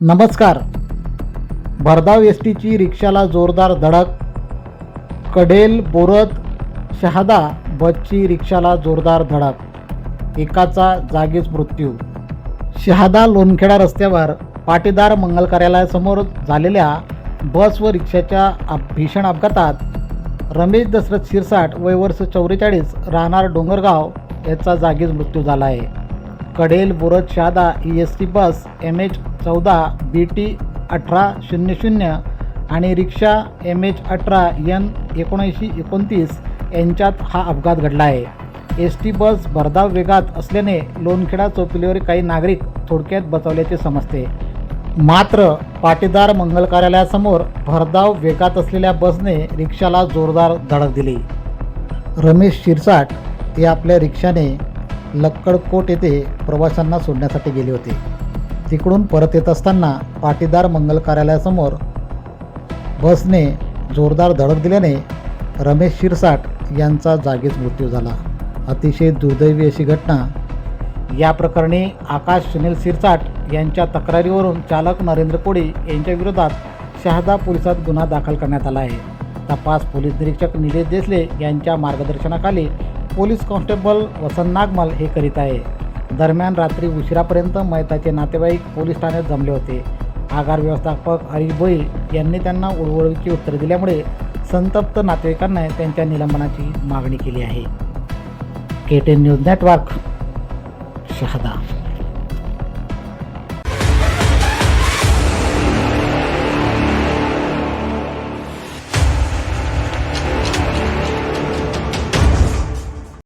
नमस्कार. भरधाव एस टीची रिक्षाला जोरदार धडक. कडेल बोरत शहादा बसची रिक्षाला जोरदार धडक. एकाचा जागीच मृत्यू. शहादा लोणखेडा रस्त्यावर पाटीदार मंगल कार्यालयासमोर झालेल्या बस व रिक्षाच्या अप- भीषण अपघातात रमेश दशरथ शिरसाट वय वर्ष चौवेचाळीस राहणार डोंगरगाव याचा जागीच मृत्यू झाला आहे. कडेल बोरत Shahada E S T bus M H चौदा बी टी अठरा शून्य शून्य आणि रिक्षा एम एच अठरा यन एकोणऐंशी एकोणतीस यांच्यात हा अपघात घडला आहे. एस टी बस भरधाव वेगात असल्याने लोणखेडा चौपिलीवर काही नागरिक थोडक्यात बचावल्याचे समजते. मात्र पाटीदार मंगल कार्यालयासमोर भरधाव वेगात असलेल्या बसने रिक्षाला जोरदार धडक दिली. रमेश शिरसाट हे आपल्या रिक्षाने लक्कडकोट येथे प्रवाशांना सोडण्यासाठी गेले होते. तिकडून परत येत असताना पाटीदार मंगल कार्यालयासमोर बसने जोरदार धडक दिल्याने रमेश शिरसाट यांचा जागीच मृत्यू झाला. अतिशय दुर्दैवी अशी घटना. या प्रकरणी आकाश सुनील शिरसाट यांच्या तक्रारीवरून चालक नरेंद्र कोळी यांच्या विरोधात शहादा पोलिसात गुन्हा दाखल करण्यात आला आहे. तपास पोलीस निरीक्षक निलेश देसले यांच्या मार्गदर्शनाखाली पोलीस कॉन्स्टेबल वसंत नागमल हे करीत आहे. दरम्यान रात्री उशिरापर्यंत मैताचे नातेवाईक पोलीस ठाण्यात जमले होते. आगार व्यवस्थापक हरीश भोई यांनी त्यांना उडवळीची उत्तरे दिल्यामुळे संतप्त नातेवाईकांना त्यांच्या निलंबनाची मागणी केली आहे. K ten news network Shahada.